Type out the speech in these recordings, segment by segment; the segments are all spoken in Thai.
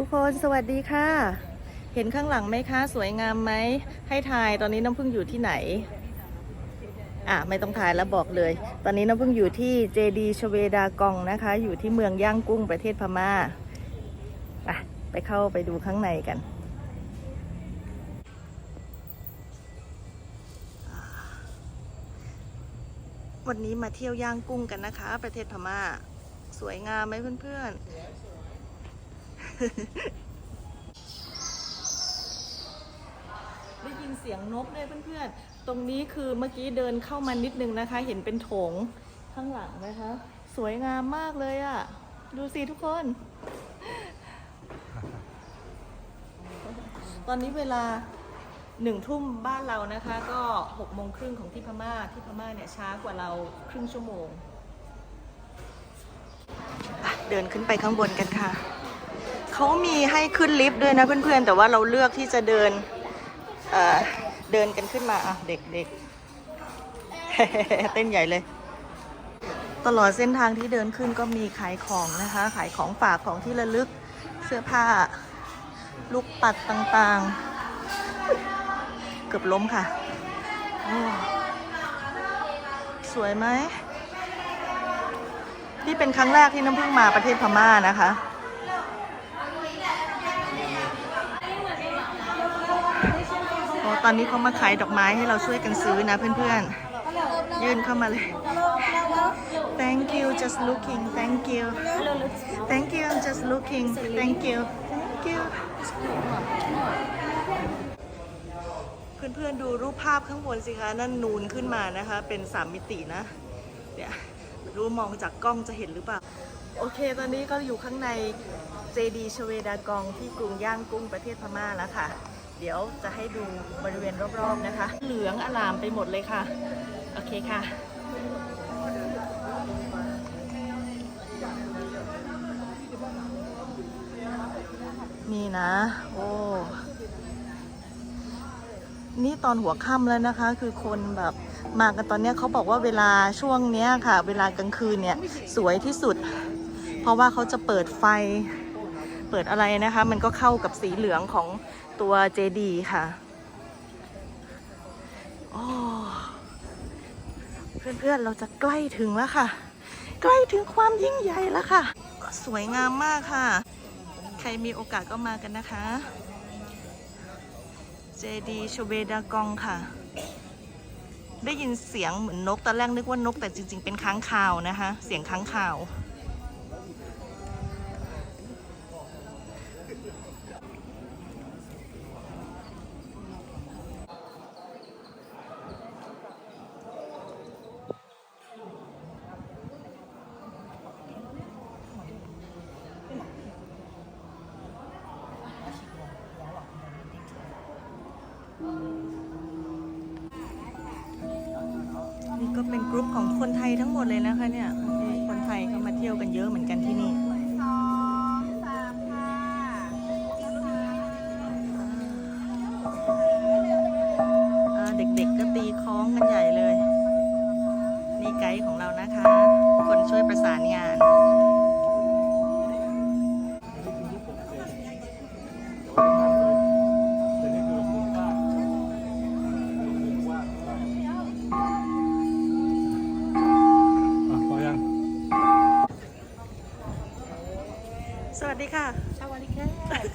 ทุกคนสวัสดีค่ะ เห็นข้างหลังไหมคะ สวยงามไหม ให้ทายตอนนี้น้ำพึ่งอยู่ที่ไหน อะ ไม่ต้องถ่ายแล้วบอกเลย ตอนนี้น้ำพึ่งอยู่ที่เจดีชเวดากองนะคะ อยู่ที่เมืองย่างกุ้งประเทศพม่าไปไปเข้าไปดูข้างในกันวันนี้มาเที่ยวย่างกุ้งกันนะคะ ประเทศพม่า สวยงามไหมเพื่อนๆ ได้ยินเสียงนกด้วยเพื่อนๆ ตรงนี้คือเมื่อกี้เดินเข้ามานิดนึงนะคะ เห็นเป็นโถงข้างหลังนะคะ สวยงามมากเลยอะ่ะ ดูสิทุกคน ตอนนี้เวลาหนึ่งทุ่มบ้านเรานะคะ ก็หกโมงครึ่งของที่พม่าที่พม่าเนี่ยช้ากว่าเราครึ่งชั่วโมง เดินขึ้นไปข้างบนกันค่ะ เขามีให้ขึ้นลิฟต์ด้วยนะเพื่อนๆ แต่ว่าเราเลือกที่จะเดินเเดินกันขึ้นมาอะเด็กๆ เต้นใหญ่เลย ตลอดเส้นทางที่เดินขึ้นก็มีขายของนะคะ ขายของฝากของที่ระลึกเสื้อผ้า ลูกปัดต่างๆ เกือบล้มค่ะ สวยไหมนี่เป็นครั้งแรกที่น้ำพึ่งมาประเทศพม่านะคะ โอ้ ตอนนี้เขามาขายดอกไม้ให้เราช่วยกันซื้อนะเพื่อนๆ ยื่นเข้ามาเลย Thank you just looking Thank you Thank you I'm just looking Thank you Thank you เพื่อนๆดูรูปภาพข้างบนสิคะ นั่นนูนขึ้นมานะคะ เป็นสามมิตินะเนี่ยรู้มองจากกล้องจะเห็นหรือเปล่า โอเค ตอนนี้ก็อยู่ข้างในเจดีชเวดากองที่กรุงย่างกุ้งประเทศพม่าแล้วค่ะ เดี๋ยวจะให้ดูบริเวณรอบๆนะคะ เหลืองอลามไปหมดเลยค่ะ โอเคค่ะ นี่นะ โอ้ นี่ตอนหัวค่ำแล้วนะคะ คือคนแบบมากันตอนนี้เขาบอกว่าเวลาช่วงเนี้ยค่ะ เวลากลางคืนเนี่ย สวยที่สุด เพราะว่าเขาจะเปิดไฟ เปิดอะไรนะคะ มันก็เข้ากับสีเหลืองของตัวเจดีค่ะโอ้เพื่อนๆเราจะใกล้ถึงแล้วค่ะ ใกล้ถึงความยิ่งใหญ่แล้วค่ะ สวยงามมากค่ะ ใครมีโอกาสก็มากันนะคะเจดีโชเวดากองค่ะ ได้ยินเสียงเหมือนนกตอนแรกนึกว่านกแต่จริง ๆ เป็นค้างคาวนะคะ เสียงค้างคาว นี่ก็เป็นกลุ่มของคนไทยทั้งหมดเลยนะคะเนี่ย คนไทยก็มาเที่ยวกันเยอะเหมือนกันที่นี่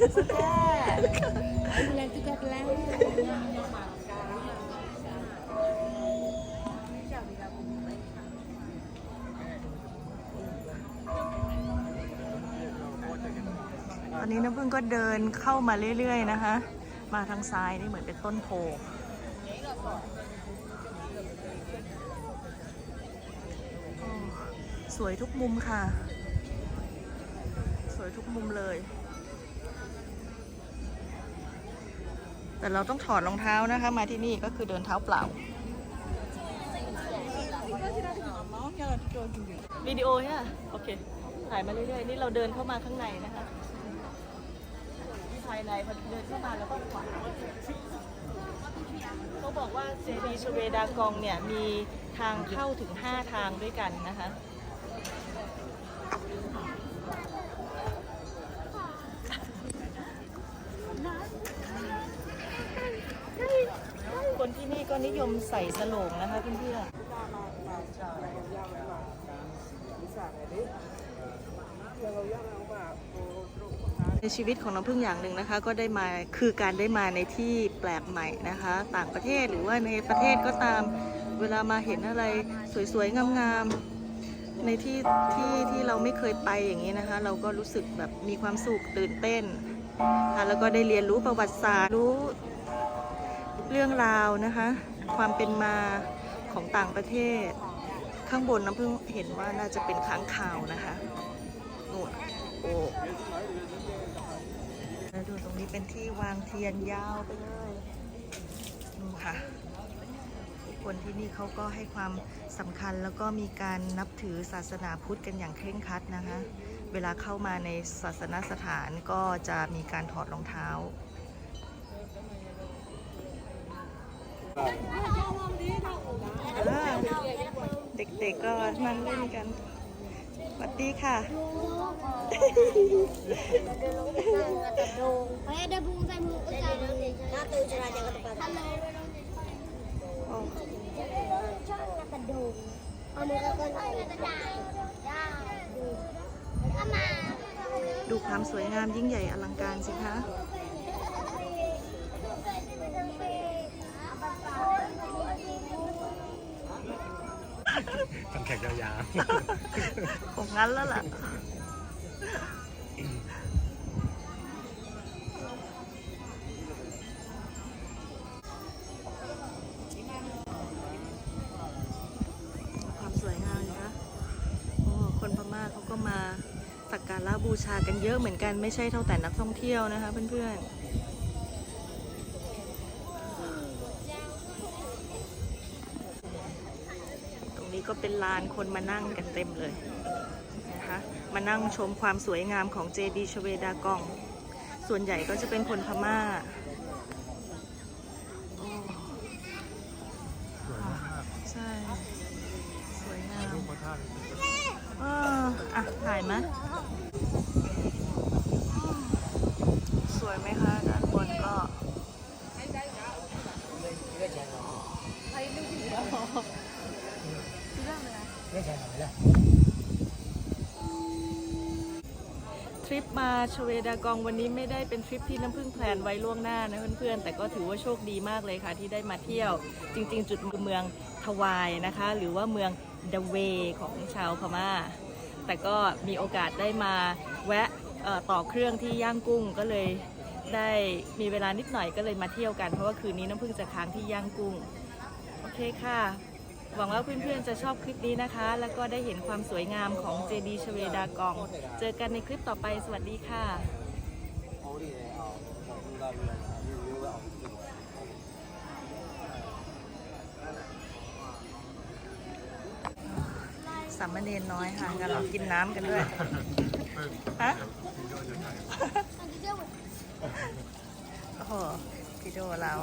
Bulan tiga belas. ตอนนี้น้ำพึ่งก็เดินเข้ามาเรื่อยๆนะคะ มาทางซ้ายนี่เหมือนเป็นต้นโพสวยทุกมุมค่ะ สวยทุกมุมเลย แต่เราต้องถอดรองเท้านะคะ มาที่นี่ก็คือเดินเท้าเปล่าวิดีโอเนี่ยโอเค ถ่ายมาเรื่อยๆ นี่เราเดินเข้ามาข้างในนะคะที่ภายในพอเดินเข้ามาแล้วก็ขวาเขาบอกว่าเจดีย์ชเวดากองเนี่ย มีทางเข้าถึง 5 ทางด้วยกันนะคะ ก็นิยมใส่สโลงนะคะเพื่อนๆในชีวิตของน้ำพึ่งอย่างหนึ่งนะคะ ก็ได้มาคือการได้มาในที่แปลกใหม่นะคะ ต่างประเทศหรือว่าในประเทศก็ตามเวลามาเห็นอะไรสวยๆงามๆในที่ที่ที่เราไม่เคยไปอย่างนี้นะคะ เราก็รู้สึกแบบมีความสุขตื่นเต้นค่ะแล้วก็ได้เรียนรู้ประวัติศาสตร์รู้ เรื่องราวนะคะ ความเป็นมาของต่างประเทศ ข้างบนน้ำเพิ่งเห็นว่าน่าจะเป็นค้างคาวนะคะนู่นโอ้แล้วดูตรงนี้เป็นที่วางเทียนยาวไปเลยนู่ค่ะคนที่นี่เขาก็ให้ความสำคัญแล้วก็มีการนับถือศาสนาพุทธกันอย่างเคร่งครัดนะคะ เวลาเข้ามาในศาสนสถานก็จะมีการถอดรองเท้า เด็กๆก็นั่งเล่นกันสวัสดีค่ะดูความสวยงามยิ่งใหญ่อลังการสิคะ ทำแขกยาวคงงั้นแล้วล่ะ ความสวยงามนะโอ้คนพม่าเขาก็มาสักการะบูชากันเยอะเหมือนกันไม่ใช่เท่าแต่นักท่องเที่ยวนะคะเพื่อนๆ ก็เป็นลานคนมานั่งกันเต็มเลยนะคะมานั่งชมความสวยงามของเจดีย์ชเวดากอง ส่วนใหญ่ก็จะเป็นคนพม่าโอ้ๆสวยมาใช่สวยงามรูปพระธาอออะถ่ายไหม ปมาชเวดากองวันนี้ไม่ได้เป็นทริปที่น้ำพึ่งแพลนไว้ล่วงหน้านะเพื่อนๆ แต่ก็ถือว่าโชคดีมากเลยค่ะที่ได้มาเที่ยว จริง ๆ จุดเมืองทวายนะคะ หรือว่าเมืองเดเวของชาวพม่า แต่ก็มีโอกาสได้มาแวะต่อเครื่องที่ย่างกุ้งก็เลยได้มีเวลานิดหน่อยก็เลยมาเที่ยวกันเพราะว่าคืนนี้น้ำพึ่งจะค้างที่ย่างกุ้ง โอเคค่ะ หวังว่าเพื่อนๆจะชอบคลิปนี้นะคะ แล้วก็ได้เห็นความสวยงามของเจดีย์ชเวดากอง เจอกันในคลิปต่อไปสวัสดีค่ะสามเณรน้อยค่ะกำลังกินน้ำกันด้วย ฮะโอ้โหพี่โดเรา